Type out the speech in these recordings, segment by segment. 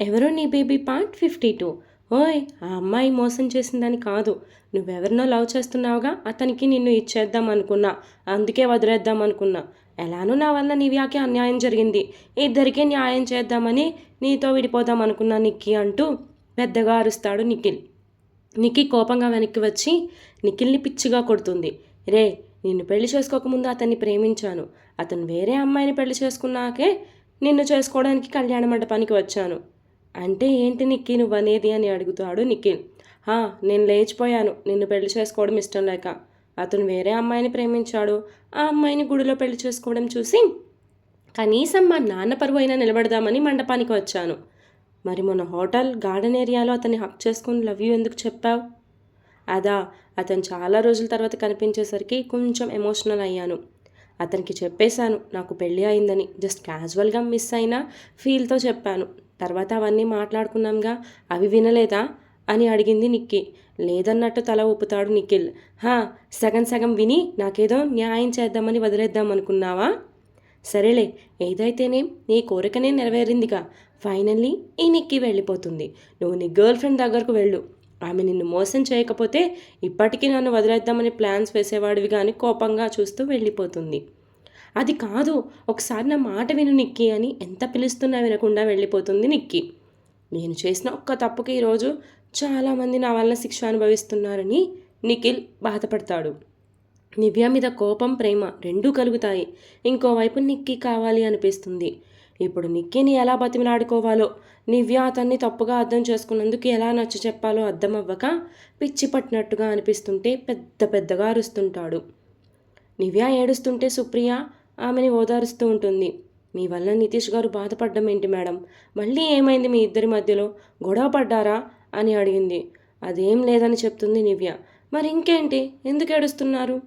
ఎవరో నీ baby part fifty two. ఓయ్ ఆ అమ్మాయి మోసం చేసిందని కాదు. నువ్వెవరినో లవ్ చేస్తున్నావుగా అతనికి నిన్ను ఇచ్చేద్దాం అనుకున్నా అందుకే వదిలేద్దాం అనుకున్నా ఎలానూ నా వల్ల నివ్యాకి అన్యాయం జరిగింది. ఇద్దరికీ న్యాయం చేద్దామని నీతో విడిపోదాం అనుకున్నా నిక్కి అంటూ పెద్దగా అరుస్తాడు నిఖిల్. నిక్కి కోపంగా వెనక్కి వచ్చి నిఖిల్ని పిచ్చిగా కొడుతుంది. రే నిన్ను పెళ్ళి చేసుకోకముందు అతన్ని ప్రేమించాను. అతను వేరే అమ్మాయిని పెళ్ళి చేసుకున్నాకే నిన్ను చేసుకోవడానికి కళ్యాణ మండపానికి వచ్చాను. అంటే ఏంటి నిక్కి నువ్వు అనేది అని అడుగుతాడు నిఖిల్. నేను లేచిపోయాను. నిన్ను పెళ్ళి చేసుకోవడం ఇష్టం లేక. అతను వేరే అమ్మాయిని ప్రేమించాడు. ఆ అమ్మాయిని గుడిలో పెళ్ళి చేసుకోవడం చూసి కనీసం మా నాన్న పరువు అయినా నిలబడదామని మండపానికి వచ్చాను. మరి మొన్న హోటల్ గార్డెన్ ఏరియాలో అతన్ని హక్ చేసుకుని లవ్ యూ ఎందుకు చెప్పావు? అదా అతను చాలా రోజుల తర్వాత కనిపించేసరికి కొంచెం ఎమోషనల్ అయ్యాను. అతనికి చెప్పేశాను నాకు పెళ్ళి అయిందని. జస్ట్ క్యాజువల్గా మిస్ అయిన ఫీల్తో చెప్పాను. తర్వాత అవన్నీ మాట్లాడుకున్నాంగా అవి వినలేదా? అని అడిగింది నిక్కి. లేదన్నట్టు తల ఊపుతాడు నిఖిల్. హా సగం సగం విని నాకేదో న్యాయం చేద్దామని వదిలేద్దాం అనుకున్నావా సరేలే ఏదైతేనేం నీ కోరికనే నెరవేరిందిగా. ఫైనల్లీ ఈ నిక్కి వెళ్ళిపోతుంది. నువ్వు నీ గర్ల్ ఫ్రెండ్ దగ్గరకు వెళ్ళు. ఆమె నిన్ను మోసం చేయకపోతే ఇప్పటికీ నన్ను వదిలేద్దామని ప్లాన్స్ వేసేవాడివి కానీ కోపంగా చూస్తూ వెళ్ళిపోతుంది. అది కాదు ఒకసారి నా మాట విను నిక్కి అని ఎంత పిలుస్తున్నా వినకుండా వెళ్ళిపోతుంది నిక్కి. నేను చేసిన ఒక్క తప్పుకి ఈరోజు చాలామంది నా వల్ల శిక్ష అనుభవిస్తున్నారని నిఖిల్ బాధపడతాడు. నివ్య మీద కోపం ప్రేమ రెండూ కలుగుతాయి. ఇంకోవైపు నిక్కి కావాలి అనిపిస్తుంది. ఇప్పుడు నిక్కిని ఎలా బతిమలాడుకోవాలో నివ్య అతన్ని తప్పుగా అర్థం చేసుకున్నందుకు ఎలా నచ్చ చెప్పాలో అర్థం అవ్వక పిచ్చి పట్టినట్టుగా అనిపిస్తుంటే పెద్ద పెద్దగా అరుస్తుంటాడు. నివ్య ఏడుస్తుంటే సుప్రియ ఆమెని ఓదారుస్తూ ఉంటుంది. మీ వల్ల నితీష్ గారు బాధపడ్డం ఏంటి మేడం? మళ్ళీ ఏమైంది మీ ఇద్దరి మధ్యలో? గొడవ పడ్డారా? అని అడిగింది. అదేం లేదని చెప్తుంది నివ్య. మరి ఇంకేంటి? ఎందుకు ఏడుస్తున్నారు?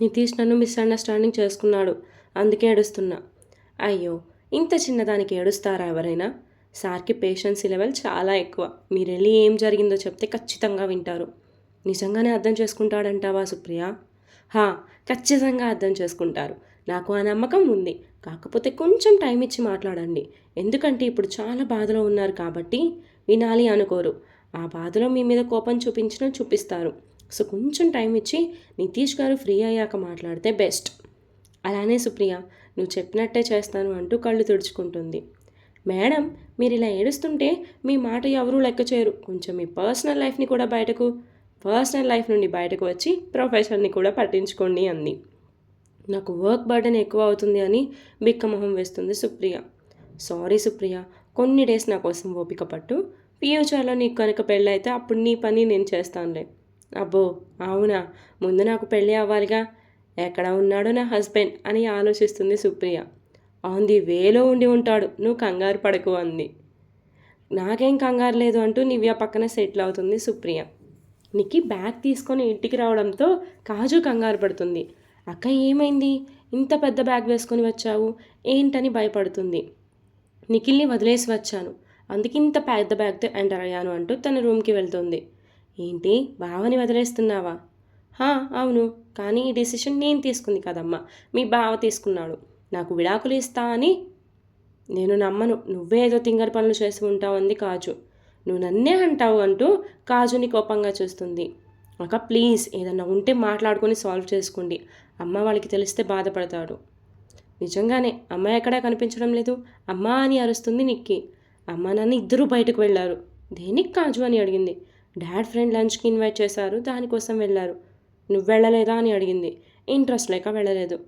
నితీష్ నన్ను మిస్అండర్స్టాండింగ్ చేసుకున్నాడు. అందుకే ఏడుస్తున్నా. అయ్యో ఇంత చిన్నదానికి ఏడుస్తారా ఎవరైనా? సార్కి పేషెన్సీ లెవెల్ చాలా ఎక్కువ. మీరు వెళ్ళి ఏం జరిగిందో చెప్తే ఖచ్చితంగా వింటారు. నిజంగానే అర్థం చేసుకుంటాడంటావా సుప్రియ? హా ఖచ్చితంగా అర్థం చేసుకుంటారు. నాకు ఆ నమ్మకం ఉంది. కాకపోతే కొంచెం టైం ఇచ్చి మాట్లాడండి. ఎందుకంటే ఇప్పుడు చాలా బాధలో ఉన్నారు కాబట్టి వినాలి అనుకోరు. ఆ బాధలో మీ మీద కోపం చూపించిన చూపిస్తారు. సో కొంచెం టైం ఇచ్చి నితీష్ గారు ఫ్రీ అయ్యాక మాట్లాడితే బెస్ట్. అలానే సుప్రియ నువ్వు చెప్పినట్టే చేస్తాను అంటూ కళ్ళు తుడుచుకుంటుంది. మేడం మీరు ఇలా ఏడుస్తుంటే మీ మాట ఎవరూ లెక్క చేయరు. కొంచెం మీ పర్సనల్ లైఫ్ని కూడా బయటకు పర్సనల్ లైఫ్ నుండి బయటకు వచ్చి ప్రొఫెషన్ని కూడా పట్టించుకోండి అంది. నాకు వర్క్ బర్డెన్ ఎక్కువ అవుతుంది అని బిక్కమొహం వేస్తుంది సుప్రియ. సారీ సుప్రియ కొన్ని డేస్ నా కోసం ఓపిక పట్టు. ఫ్యూచర్లో నీకు కనుక పెళ్ళి అయితే అప్పుడు నీ పని నేను చేస్తానులే. అబ్బో అవునా? ముందు నాకు పెళ్ళి అవ్వాలిగా. ఎక్కడ ఉన్నాడో నా హస్బెండ్ అని ఆలోచిస్తుంది సుప్రియ. ఆన్ ది వేలో ఉండి ఉంటాడు నువ్వు కంగారు పడకు అంది. నాకేం కంగారు లేదు అంటూ నివ్య పక్కన సెటిల్ అవుతుంది సుప్రియ. నికి బ్యాగ్ తీసుకొని ఇంటికి రావడంతో కాజు కంగారు పడుతుంది. అక్క ఏమైంది? ఇంత పెద్ద బ్యాగ్ వేసుకొని వచ్చావు. ఏంటని భయపడుతుంది. నిఖిల్ని వదిలేసి వచ్చాను. అందుకే ఇంత పెద్ద బ్యాగ్తో ఎంటర్ అయ్యాను అంటూ తన రూమ్కి వెళ్తుంది. ఏంటి? బావని వదిలేస్తున్నావా? హా అవును. కానీ ఈ డెసిషన్ నేను తీసుకుంది కదమ్మా. మీ బావ తీసుకున్నాడు. నాకు విడాకులు ఇస్తా అని నేను నమ్మను. నువ్వే ఏదో తింగర పనులు చేసి ఉంటావు అంది కాజు. నువ్వు నన్నే అంటావు అంటూ కాజుని కోపంగా చూస్తుంది. అక్క ప్లీజ్ ఏదన్నా ఉంటే మాట్లాడుకొని సాల్వ్ చేసుకోండి. అమ్మ వాళ్ళకి తెలిస్తే బాధపడతాడు. నిజంగానే అమ్మ ఎక్కడా కనిపించడం లేదు. అమ్మా అని అరుస్తుంది నిక్కి. అమ్మ నాన్న ఇద్దరూ బయటకు వెళ్ళారు. దేనికి కాజు అని అడిగింది. డాడ్ ఫ్రెండ్ లంచ్కి ఇన్వైట్ చేశారు దానికోసం వెళ్ళారు. నువ్వు వెళ్ళలేదా అని అడిగింది. ఇంట్రెస్ట్ లేక వెళ్ళలేదు.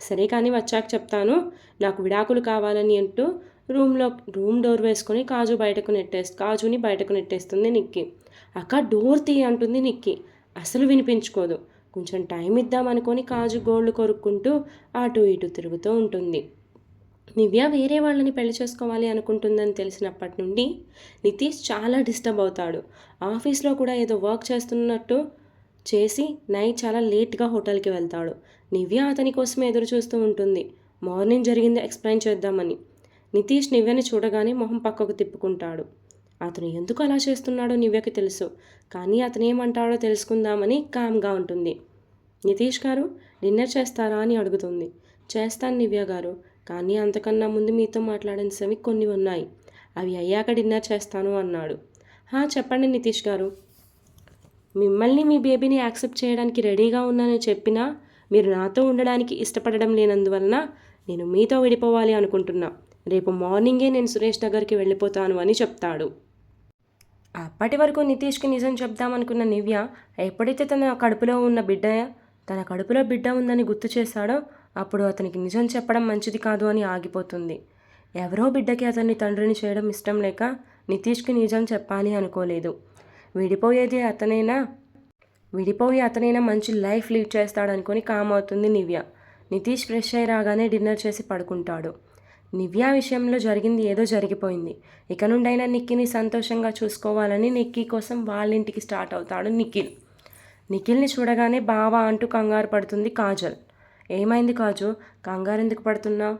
సరే కానీ వచ్చాక చెప్తాను. నాకు విడాకులు కావాలని అంటూ రూమ్లో రూమ్ డోర్ వేసుకొని కాజు బయటకు నెట్టేసి కాజుని బయటకు నెట్టేస్తుంది నిక్కి. అక్క డోర్ తీ అంటుంది నిక్కి. అసలు వినిపించుకోదు. కొంచెం టైం ఇద్దామనుకొని కాజు గోళ్ళు కొరుక్కుంటూ అటు ఇటు తిరుగుతూ ఉంటుంది. నివ్య వేరే వాళ్ళని పెళ్ళి చేసుకోవాలి అనుకుంటుందని తెలిసినప్పటి నుండి నితీష్ చాలా డిస్టర్బ్ అవుతాడు. ఆఫీస్లో కూడా ఏదో వర్క్ చేస్తున్నట్టు చేసి నైట్ చాలా లేట్గా హోటల్కి వెళ్తాడు. నివ్య అతని కోసం ఎదురు చూస్తూ ఉంటుంది. మార్నింగ్ జరిగింది ఎక్స్ప్లెయిన్ చేద్దామని. నితీష్ నివ్యని చూడగానే మొహం పక్కకు తిప్పుకుంటాడు. అతను ఎందుకు అలా చేస్తున్నాడో నివ్యకి తెలుసు. కానీ అతను ఏమంటాడో తెలుసుకుందామని కామ్గా ఉంటుంది. నితీష్ గారు డిన్నర్ చేస్తారా అని అడుగుతుంది. చేస్తాను నివ్య గారు. కానీ అంతకన్నా ముందు మీతో మాట్లాడినవి కొన్ని ఉన్నాయి. అవి అయ్యాక డిన్నర్ చేస్తాను అన్నాడు. "హా, చెప్పండి నితీష్ గారు. మిమ్మల్ని మీ బేబీని యాక్సెప్ట్ చేయడానికి రెడీగా ఉన్నానని చెప్పినా మీరు నాతో ఉండడానికి ఇష్టపడడం లేనందువలన నేను మీతో విడిపోవాలి అనుకుంటున్నా. రేపు మార్నింగే నేను సురేష్ నగర్కి వెళ్ళిపోతాను అని చెప్తాడు. అప్పటి వరకు నితీష్కి నిజం చెప్దామనుకున్న నివ్య ఎప్పుడైతే తన కడుపులో ఉన్న బిడ్డ తన కడుపులో బిడ్డ ఉందని గుర్తు చేశాడో అప్పుడు అతనికి నిజం చెప్పడం మంచిది కాదు అని ఆగిపోతుంది. ఎవరో బిడ్డకి అతన్ని తండ్రిని చేయడం ఇష్టం లేక నితీష్కి నిజం చెప్పాలి అనుకోలేదు. విడిపోయేది అతనైనా? విడిపోయి అతనైనా మంచి లైఫ్ లీడ్ చేస్తాడనుకొని కామ్ అవుతుంది నివ్య. నితీష్ ఫ్రెష్ అయి రాగానే డిన్నర్ చేసి పడుకుంటాడు. నివ్య విషయంలో జరిగింది ఏదో జరిగిపోయింది. ఇక నుండైనా నిక్కిని సంతోషంగా చూసుకోవాలని నిక్కీ కోసం వాళ్ళ ఇంటికి స్టార్ట్ అవుతాడు నిఖిల్. నిఖిల్ని చూడగానే బావా అంటూ కంగారు పడుతుంది కాజల్. ఏమైంది కాజు? కంగారు ఎందుకు పడుతున్నావు?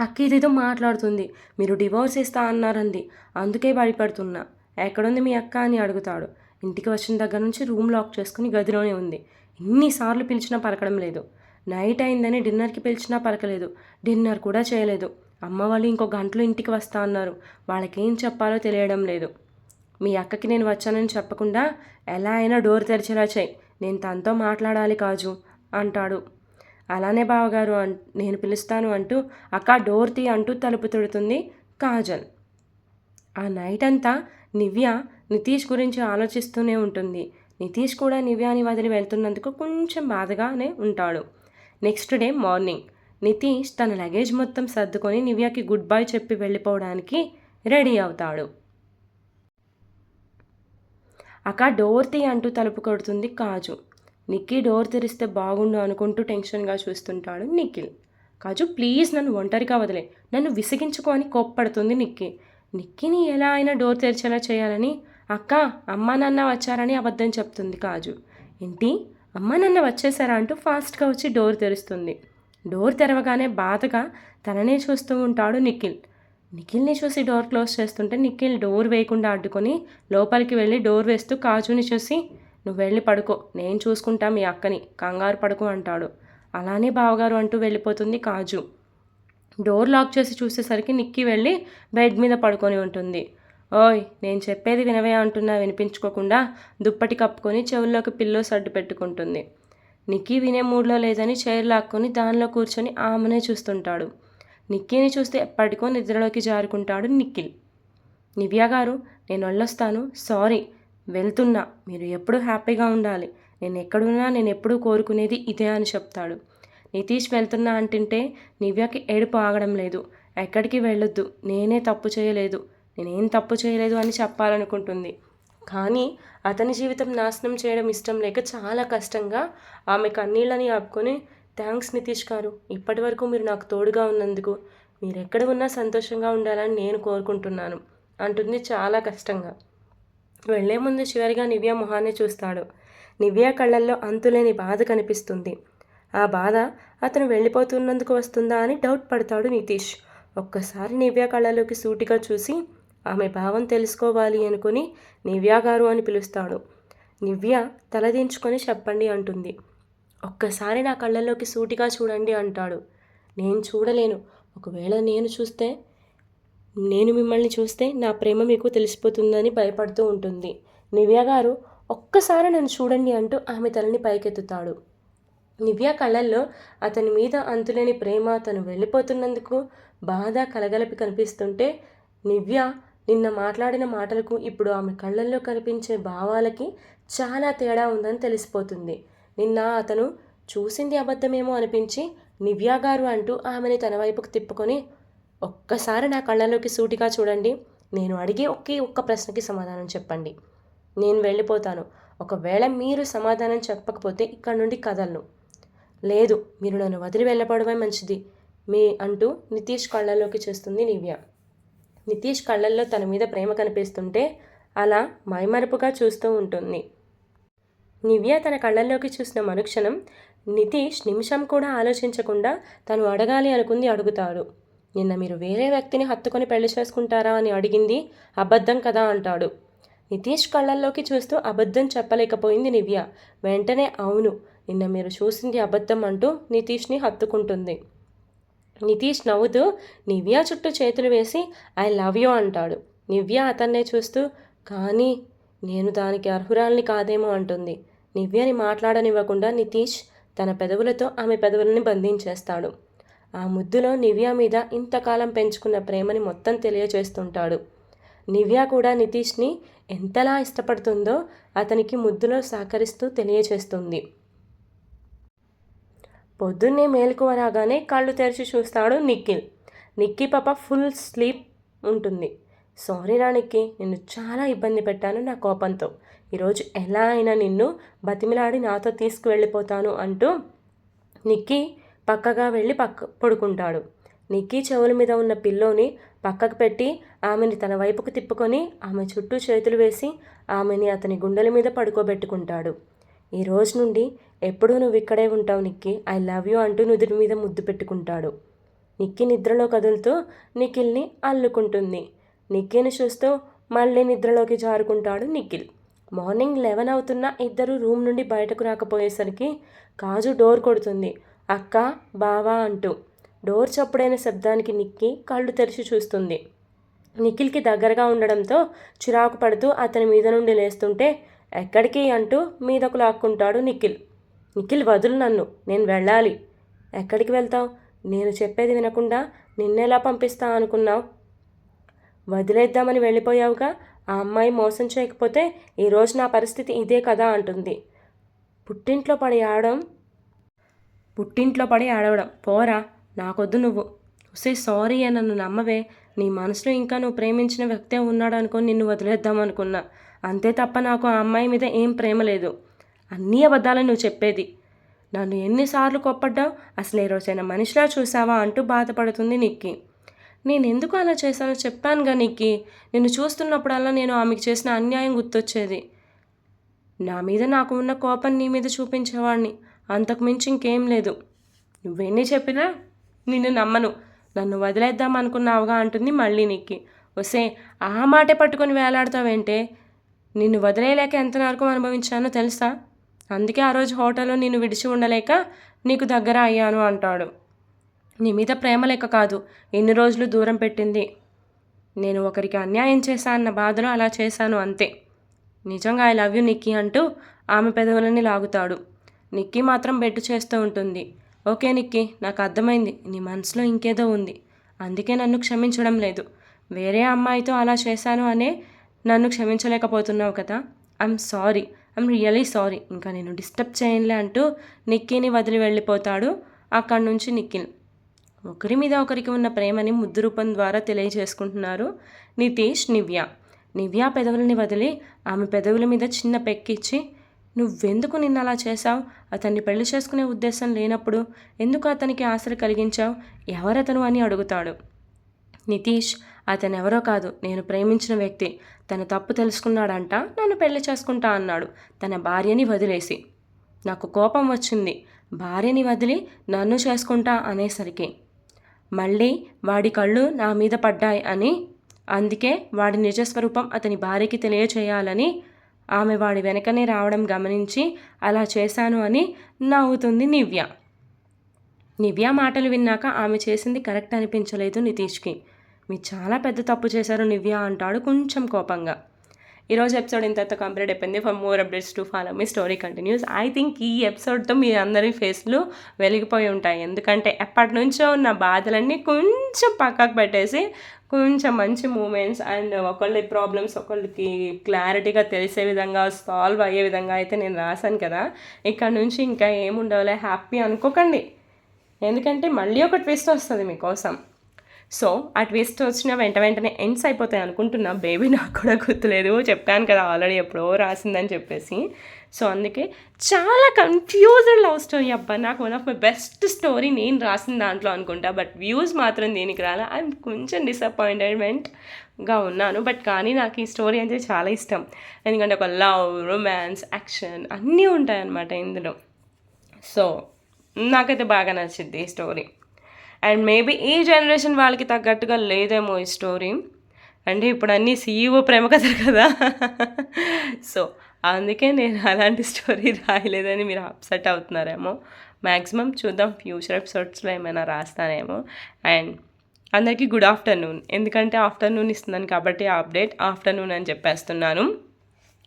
అక్క మాట్లాడుతుంది. మీరు డివోర్స్ ఇస్తా అన్నారంది. అందుకే భయపడుతున్నా. ఎక్కడుంది మీ అక్క అని అడుగుతాడు. ఇంటికి వచ్చిన దగ్గర నుంచి రూమ్ లాక్ చేసుకుని గదిలోనే ఉంది. ఎన్నిసార్లు పిలిచినా పలకడం లేదు. నైట్ అయిందని డిన్నర్కి పిలిచినా పలకలేదు. డిన్నర్ కూడా చేయలేదు. అమ్మ వాళ్ళు ఇంకో గంటలో ఇంటికి వస్తా అన్నారు. వాళ్ళకేం చెప్పాలో తెలియడం లేదు. మీ అక్కకి నేను వచ్చానని చెప్పకుండా ఎలా అయినా డోర్ తెరిచేలా చేయి. నేను తనతో మాట్లాడాలి కాజు అంటాడు. అలానే బావగారు అన్ నేను పిలుస్తాను అంటూ అక్క డోర్ తీ అంటూ తలుపు తిడుతుంది కాజల్. ఆ నైట్ అంతా నివ్య నితీష్ గురించి ఆలోచిస్తూనే ఉంటుంది. నితీష్ కూడా నివ్యాని వదిలి వెళ్తున్నందుకు కొంచెం బాధగానే ఉంటాడు. Next day morning. నితీష్ తన లగేజ్ మొత్తం సర్దుకొని నివ్యాకి గుడ్ బై చెప్పి వెళ్ళిపోవడానికి రెడీ అవుతాడు. అక్క డోర్ తీ అంటూ తలుపు కొడుతుంది కాజు. నిక్కీ డోర్ తెరిస్తే బాగుండు అనుకుంటూ టెన్షన్గా చూస్తుంటాడు నిఖిల్. కాజు ప్లీజ్ నన్ను ఒంటరిగా వదిలే. నన్ను విసిగించుకో అని కోప్పడుతుంది నిక్కీ. నిక్కీని ఎలా అయినా డోర్ తెరిచేలా చేయాలని అక్క అమ్మా నాన్న వచ్చారని అబద్ధం చెప్తుంది కాజు. ఏంటి? అమ్మ నాన్న వచ్చేసారా అంటూ ఫాస్ట్గా వచ్చి డోర్ తెరుస్తుంది. డోర్ తెరవగానే బాధగా తననే చూస్తూ ఉంటాడు నిఖిల్. నిఖిల్ని చూసి డోర్ క్లోజ్ చేస్తుంటే నిఖిల్ డోర్ వేయకుండా అడ్డుకొని లోపలికి వెళ్ళి డోర్ వేస్తూ కాజుని చూసి నువ్వు వెళ్ళి పడుకో నేను చూసుకుంటా మీ అక్కని కంగారు పడుకో అంటాడు. అలానే బావగారు అంటూ వెళ్ళిపోతుంది కాజు. డోర్ లాక్ చేసి చూసేసరికి నిక్కి వెళ్ళి బెడ్ మీద పడుకొని ఉంటుంది. ఓయ్ నేను చెప్పేది వినవే అంటున్నా వినిపించుకోకుండా దుప్పటి కప్పుకొని చెవుల్లోకి పిల్లో సడ్డు పెట్టుకుంటుంది. నిక్కీ వినే మూడ్లో లేదని చైర్ లాక్కొని దానిలో కూర్చొని ఆమెనే చూస్తుంటాడు. నిక్కీని చూస్తే ఎప్పటికో నిద్రలోకి జారుకుంటాడు నిఖిల్. నివ్యా గారు నేను వెళ్ళొస్తాను సారీ వెళ్తున్నా మీరు ఎప్పుడూ హ్యాపీగా ఉండాలి. నేను ఎక్కడున్నా నేను ఎప్పుడూ కోరుకునేది ఇదే అని చెప్తాడు. నితీష్ వెళ్తున్నా అంటుంటే నివ్యాకి ఏడుపు ఆగడం లేదు. ఎక్కడికి వెళ్ళొద్దు నేనే తప్పు చేయలేదు. నేనేం తప్పు చేయలేదు అని చెప్పాలనుకుంటుంది. కానీ అతని జీవితం నాశనం చేయడం ఇష్టం లేక చాలా కష్టంగా ఆమె కన్నీళ్ళని ఆపుకొని థ్యాంక్స్ నితీష్ గారు ఇప్పటి వరకు మీరు నాకు తోడుగా ఉన్నందుకు మీరు ఎక్కడ ఉన్నా సంతోషంగా ఉండాలని నేను కోరుకుంటున్నాను అంటుంది చాలా కష్టంగా. వెళ్ళే ముందు చివరిగా నివ్య మొహాన్ని చూస్తాడు. నివ్య కళ్ళల్లో అంతులేని బాధ కనిపిస్తుంది. ఆ బాధ అతను వెళ్ళిపోతున్నందుకు వస్తుందా అని డౌట్ పడతాడు నితీష్. ఒక్కసారి నివ్య కళ్ళలోకి సూటిగా చూసి ఆమె భావం తెలుసుకోవాలి అనుకుని నివ్యాగారు అని పిలుస్తాడు. నివ్య తలదించుకొని చెప్పండి అంటుంది. ఒక్కసారి నా కళ్ళల్లోకి సూటిగా చూడండి అంటాడు. నేను చూడలేను. ఒకవేళ నేను చూస్తే నేను మిమ్మల్ని చూస్తే నా ప్రేమ మీకు తెలిసిపోతుందని భయపడుతూ ఉంటుంది. నివ్య గారు ఒక్కసారి నన్ను చూడండి అంటూ ఆమె తలని పైకెత్తుతాడు. నివ్య కళ్ళల్లో అతని మీద అంతులేని ప్రేమ తను వెళ్ళిపోతున్నందుకు బాధ కలగలపి కనిపిస్తుంటే నివ్య నిన్న మాట్లాడిన మాటలకు ఇప్పుడు ఆమె కళ్ళల్లో కనిపించే భావాలకి చాలా తేడా ఉందని తెలిసిపోతుంది. నిన్న అతను చూసింది అబద్ధమేమో అనిపించి నివ్యా గారు అంటూ ఆమెని తన వైపుకు తిప్పుకొని ఒక్కసారి నా కళ్ళలోకి సూటిగా చూడండి. నేను అడిగే ఒకే ఒక్క ప్రశ్నకి సమాధానం చెప్పండి. నేను వెళ్ళిపోతాను. ఒకవేళ మీరు సమాధానం చెప్పకపోతే ఇక్కడ నుండి కదలను. లేదు మీరు నన్ను వదిలి వెళ్ళపడమే మంచిది. మీ అంటూ నితీష్ కళ్ళలోకి చేస్తుంది నివ్య. నితీష్ కళ్ళల్లో తన మీద ప్రేమ కనిపిస్తుంటే అలా మైమరుపుగా చూస్తూ ఉంటుంది. నివ్య తన కళ్ళల్లోకి చూసిన మరుక్షణం నితీష్ నిమిషం కూడా ఆలోచించకుండా తను అడగాలి అనుకుంది అడుగుతాడు. నిన్న మీరు వేరే వ్యక్తిని హత్తుకొని పెళ్ళి చేసుకుంటారా? అని అడిగింది. అబద్ధం కదా అంటాడు. నితీష్ కళ్ళల్లోకి చూస్తూ అబద్ధం చెప్పలేకపోయింది నివ్య. వెంటనే అవును. నిన్న మీరు చూసింది అబద్ధం అంటూ నితీష్ని హత్తుకుంటుంది. నితీష్ నవ్వుతూ నివ్య చుట్టూ చేతులు వేసి ఐ లవ్ యూ అంటాడు. నివ్య అతన్నే చూస్తూ కానీ నేను దానికి అర్హురాల్ని కాదేమో అంటుంది. నివ్యని మాట్లాడనివ్వకుండా నితీష్ తన పెదవులతో ఆమె పెదవులని బంధించేస్తాడు. ఆ ముద్దులో నివ్య మీద ఇంతకాలం పెంచుకున్న ప్రేమని మొత్తం తెలియచేస్తుంటాడు. నివ్య కూడా నితీష్ని ఎంతలా ఇష్టపడుతుందో అతనికి ముద్దులో సహకరిస్తూ తెలియచేస్తుంది. పొద్దున్నే మేలుకువ రాగానే కళ్ళు తెరిచి చూస్తాడు నిఖిల్. నిక్కీ పాప ఫుల్ స్లీప్ ఉంటుంది. సారీ రా నిక్కీ నిన్ను చాలా ఇబ్బంది పెట్టాను నా కోపంతో. ఈరోజు ఎలా అయినా నిన్ను బతిమిలాడి నాతో తీసుకువెళ్ళిపోతాను అంటూ నిక్కి పక్కగా వెళ్ళి పక్క పడుకుంటాడు. నిక్కీ చెవుల మీద ఉన్న పిల్లోని పక్కకు పెట్టి ఆమెని తన వైపుకు తిప్పుకొని ఆమె చుట్టూ చేతులు వేసి ఆమెని అతని గుండెల మీద పడుకోబెట్టుకుంటాడు. ఈ రోజు నుండి ఎప్పుడూ నువ్వు ఇక్కడే ఉంటావు నిక్కి. ఐ లవ్ యూ అంటూ నుదుటి మీద ముద్దు పెట్టుకుంటాడు. నిక్కి నిద్రలో కదులుతూ నిఖిల్ని అల్లుకుంటుంది. నిక్కిని చూస్తూ మళ్ళీ నిద్రలోకి జారుకుంటాడు నిఖిల్. మార్నింగ్ లెవెన్ అవుతున్న ఇద్దరు రూమ్ నుండి బయటకు రాకపోయేసరికి కాజు డోర్ కొడుతుంది. అక్క బావా అంటూ. డోర్ చప్పుడైన శబ్దానికి నిక్కి కళ్ళు తెరిచి చూస్తుంది. నిఖిల్కి దగ్గరగా ఉండడంతో చిరాకు పడుతూ అతని మీద నుండి లేస్తుంటే ఎక్కడికి అంటూ మీదకు లాక్కుంటాడు నిఖిల్. నిఖిల్ వదులు నన్ను. నేను వెళ్ళాలి. ఎక్కడికి వెళ్తావు? నేను చెప్పేది వినకుండా నిన్నెలా పంపిస్తా అనుకున్నావు? వదిలేద్దామని వెళ్ళిపోయావుగా? ఆ అమ్మాయి మోసం చేయకపోతే ఈరోజు నా పరిస్థితి ఇదే కదా అంటుంది. పుట్టింట్లో పడి ఆడడం? పుట్టింట్లో పడి ఆడవడం. పోరా నాకొద్దు నువ్వు. సే సారీ అని నన్ను నమ్మవే. నీ మనసులో ఇంకా నువ్వు ప్రేమించిన వ్యక్తే ఉన్నాడు అనుకుని నిన్ను వదిలేద్దాం అనుకున్నా అంతే తప్ప నాకు ఆ అమ్మాయి మీద ఏం ప్రేమ లేదు. అన్నీ అబద్ధాలు నువ్వు చెప్పేది. నన్ను ఎన్నిసార్లు కొప్పడ్డావు? అసలు ఏ రోజైనా మనిషిలా చూసావా అంటూ బాధపడుతుంది నిక్కి. నేను ఎందుకు అలా చేశానో చెప్పానుగా నిక్కి. నిన్ను చూస్తున్నప్పుడల్లా నేను ఆమెకు చేసిన అన్యాయం గుర్తొచ్చేది. నా మీద నాకు ఉన్న కోపం నీ మీద చూపించేవాడిని అంతకు మించి ఇంకేం లేదు. నువ్వెన్ని చెప్పినా నిన్ను నమ్మను. నన్ను వదిలేద్దాం అనుకున్నావుగా అంటుంది మళ్ళీ నిక్కి. వసే ఆ మాటే పట్టుకొని వేలాడతావేంటే? నిన్ను వదిలేయలేక ఎంత నరకం అనుభవించానో తెలుసా? అందుకే ఆ రోజు హోటల్లో నేను విడిచి ఉండలేక నీకు దగ్గర అయ్యాను అంటాడు. నీ మీద ప్రేమ లెక్క కాదు. ఎన్ని రోజులు దూరం పెట్టింది? నేను ఒకరికి అన్యాయం చేశా అన్న బాధలో అలా చేశాను అంతే. నిజంగా ఐ లవ్ యూ నిక్కీ అంటూ ఆమె పెదవులని లాగుతాడు. నిక్కీ మాత్రం బెట్టు చేస్తూ ఉంటుంది. ఓకే నిక్కీ నాకు అర్థమైంది. నీ మనసులో ఇంకేదో ఉంది. అందుకే నన్ను క్షమించడం లేదు. వేరే అమ్మాయితో అలా చేశాను అనే నన్ను క్షమించలేకపోతున్నావు కదా? I'm sorry I'm really sorry ఇంకా నేను డిస్టర్బ్ చేయనులే అంటూ నిక్కీని వదిలి వెళ్ళిపోతాడు. అక్కడి నుంచి నిఖిల్. ఒకరి మీద ఒకరికి ఉన్న ప్రేమని ముద్దు రూపం ద్వారా తెలియజేసుకుంటున్నారు నితీష్ నివ్య. నివ్య పెదవులని వదిలి ఆమె పెదవుల మీద చిన్న పెక్కిచ్చి నువ్వెందుకు నిన్న అలా చేశావు? అతన్ని పెళ్ళి చేసుకునే ఉద్దేశం లేనప్పుడు ఎందుకు అతనికి ఆశలు కలిగించావు? ఎవరతను? అని అడుగుతాడు. నితీష్ అతను ఎవరో కాదు నేను ప్రేమించిన వ్యక్తి. తన తప్పు తెలుసుకున్నాడంట నన్ను పెళ్ళి చేసుకుంటా అన్నాడు. తన భార్యని వదిలేసి. నాకు కోపం వచ్చింది. భార్యని వదిలి నన్ను చేసుకుంటా అనేసరికి. మళ్ళీ వాడి కళ్ళు నా మీద పడ్డాయి అని అందుకే వాడి నిజస్వరూపం అతని భార్యకి తెలియచేయాలని ఆమె వాడి వెనకనే రావడం గమనించి అలా చేశాను అని నవ్వుతుంది నివ్య. నివ్య మాటలు విన్నాక ఆమె చేసింది కరెక్ట్ అనిపించలేదు నితీష్కి. మీరు చాలా పెద్ద తప్పు చేశారు నివ్య అంటాడు కొంచెం కోపంగా. ఈరోజు ఎపిసోడ్ ఇంత కంప్లీట్ అయిపోయింది. For more updates to follow me story continues I think ఈ ఎపిసోడ్తో మీ అందరి ఫేస్లు వెలిగిపోయి ఉంటాయి. ఎందుకంటే ఎప్పటి నుంచో ఉన్న బాధలన్నీ కొంచెం పక్కకు పెట్టేసి కొంచెం మంచి మూమెంట్స్ అండ్ ఒకళ్ళ ప్రాబ్లమ్స్ ఒకళ్ళకి క్లారిటీగా తెలిసే విధంగా సాల్వ్ అయ్యే విధంగా అయితే నేను రాశాను కదా. ఇక్కడ నుంచి ఇంకా ఏముండవలే హ్యాపీ అనుకోకండి. ఎందుకంటే మళ్ళీ ఒక ట్విస్ట్ వస్తుంది మీకోసం. సో ఆ ట్విస్ట్ వచ్చిన వెంట వెంటనే ఎండ్స్ అయిపోతాయి అనుకుంటున్నా. బేబీ నాకు కూడా గుర్తులేదు. చెప్పాను కదా ఆల్రెడీ ఎప్పుడో రాసిందని చెప్పేసి. సో అందుకే చాలా కన్ఫ్యూజన్ లవ్ స్టోరీ అబ్బా. నాకు one of my best story నేను రాసిన దాంట్లో అనుకుంటా. బట్ వ్యూస్ మాత్రం దీనికి రాలే. ఐఎమ్ కొంచెం డిసప్పాయింటెడ్మెంట్గా ఉన్నాను. బట్ కానీ నాకు ఈ స్టోరీ అంటే చాలా ఇష్టం. ఎందుకంటే ఒక లవ్ రొమాన్స్ యాక్షన్ అన్నీ ఉంటాయన్నమాట ఇందులో. సో నాకైతే బాగా నచ్చింది ఈ స్టోరీ అండ్ మేబీ ఈ జనరేషన్ వాళ్ళకి తగ్గట్టుగా లేదేమో ఈ స్టోరీ. అంటే ఇప్పుడు అన్నీ సీఈఓ ప్రేమ కథలు కదా. సో అందుకే నేను అలాంటి స్టోరీ రాయలేదని మీరు అప్సెట్ అవుతున్నారేమో. మ్యాక్సిమం చూద్దాం ఫ్యూచర్ ఎపిసోడ్స్లో ఏమైనా రాస్తానేమో అండ్ అందరికీ గుడ్ ఆఫ్టర్నూన్. ఎందుకంటే ఆఫ్టర్నూన్ ఇస్తున్నాను కాబట్టి అప్డేట్ ఆఫ్టర్నూన్ అని చెప్పేస్తున్నాను.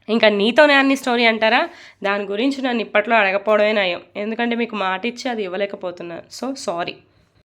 ఇంకా నీతోనే అన్ని స్టోరీ అంటారా? దాని గురించి నన్ను ఇప్పట్లో అడగపోవడమే నయం. ఎందుకంటే మీకు మాట ఇచ్చి అది ఇవ్వలేకపోతున్నాను సో సారీ.